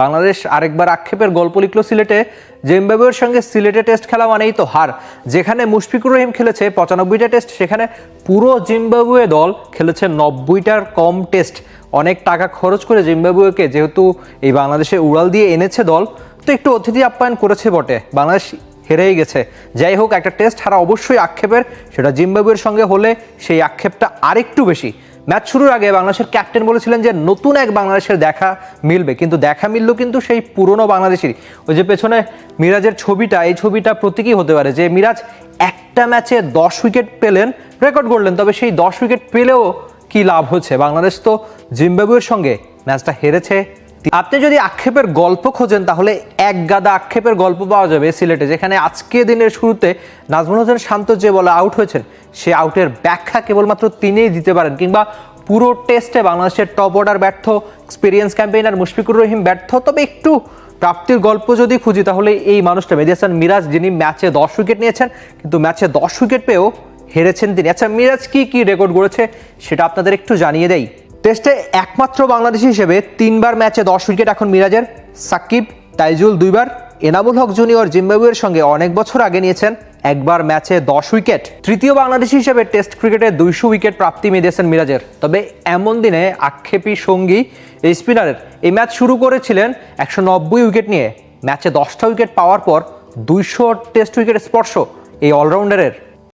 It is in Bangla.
বাংলাদেশ আরেকবার আক্ষেপের গল্প লিখলো সিলেটে। জিম্বাবুয়ের সঙ্গে সিলেটে টেস্ট খেলা মানেই তো হার। যেখানে মুশফিকুর রহিম খেলেছে, পঁচানব্বইটা টেস্ট, সেখানে পুরো জিম্বাবুয়ে দল খেলেছে নব্বইটার কম টেস্ট। অনেক টাকা খরচ করে জিম্বাবুয়েকে যেহেতু এই বাংলাদেশে উড়াল দিয়ে এনেছে দল, তো একটু অতিথি আপ্যায়ন করেছে বটে। বাংলাদেশ হেরেই গেছে। যাই হোক, একটা টেস্ট হারা অবশ্যই আক্ষেপের, সেটা জিম্বাবুয়ের সঙ্গে হলে সেই আক্ষেপটা আরেকটু বেশি। ম্যাচ শুরুর আগে বাংলাদেশের ক্যাপ্টেন বলেছিলেন যে নতুন এক বাংলাদেশের দেখা মিলবে, কিন্তু দেখা মিললেও কিন্তু সেই পুরনো বাংলাদেশেরই। ওই যে পেছনে মিরাজের ছবিটা, এই ছবিটা প্রতীকী হতে পারে যে মিরাজ একটা ম্যাচে দশ উইকেট পেলেন, রেকর্ড করলেন তবে সেই দশ উইকেট পেলেও কি লাভ হচ্ছে? বাংলাদেশ তো জিম্বাবুয়ের সঙ্গে ম্যাচটা হেরেছে আপনি যদি আক্ষেপের গল্প খোঁজেন, তাহলে এক গাদা আক্ষেপের গল্প পাওয়া যাবে সিলেটে, যেখানে আজকে দিনের শুরুতে নাজমুল হোসেন শান্ত যে বলে আউট হয়েছেন, সে আউটের ব্যাখ্যা কেবলমাত্র তিনিই দিতে পারেন, কিংবা পুরো টেস্টে বাংলাদেশের টপ অর্ডার ব্যর্থ এক্সপিরিয়েন্স ক্যাম্পেইনার মুশফিকুর রহিম ব্যর্থ। তবে একটু প্রাপ্তির গল্প যদি খুঁজি, তাহলে এই মানুষটা মেদিয়াসান মিরাজ, যিনি ম্যাচে দশ উইকেট নিয়েছেন, কিন্তু ম্যাচে দশ উইকেট পেয়েও হেরেছেন তিনি। আচ্ছা মিরাজ কি কি রেকর্ড করেছে সেটা আপনাদের একটু জানিয়ে দেই। টেস্টে একমাত্র বাংলাদেশি হিসেবে তিনবার ম্যাচে দশ উইকেট এখন মিরাজের। সাকিব, তাইজুল দুইবার। এনামুল হক জুনিয়র জিম্বাবুয়ের সঙ্গে অনেক বছর আগে নিয়েছেন একবার ম্যাচে দশ উইকেট। তৃতীয় বাংলাদেশি হিসেবে টেস্ট ক্রিকেটে দুইশো উইকেট প্রাপ্তি মেদিয়েছেন মিরাজের। তবে এমন দিনে আক্ষেপী সঙ্গী এই স্পিনারের। এই ম্যাচ শুরু করেছিলেন একশো নব্বই উইকেট নিয়ে। ম্যাচে দশটা উইকেট পাওয়ার পর দুইশো টেস্ট উইকেট স্পর্শ এই অলরাউন্ডারের।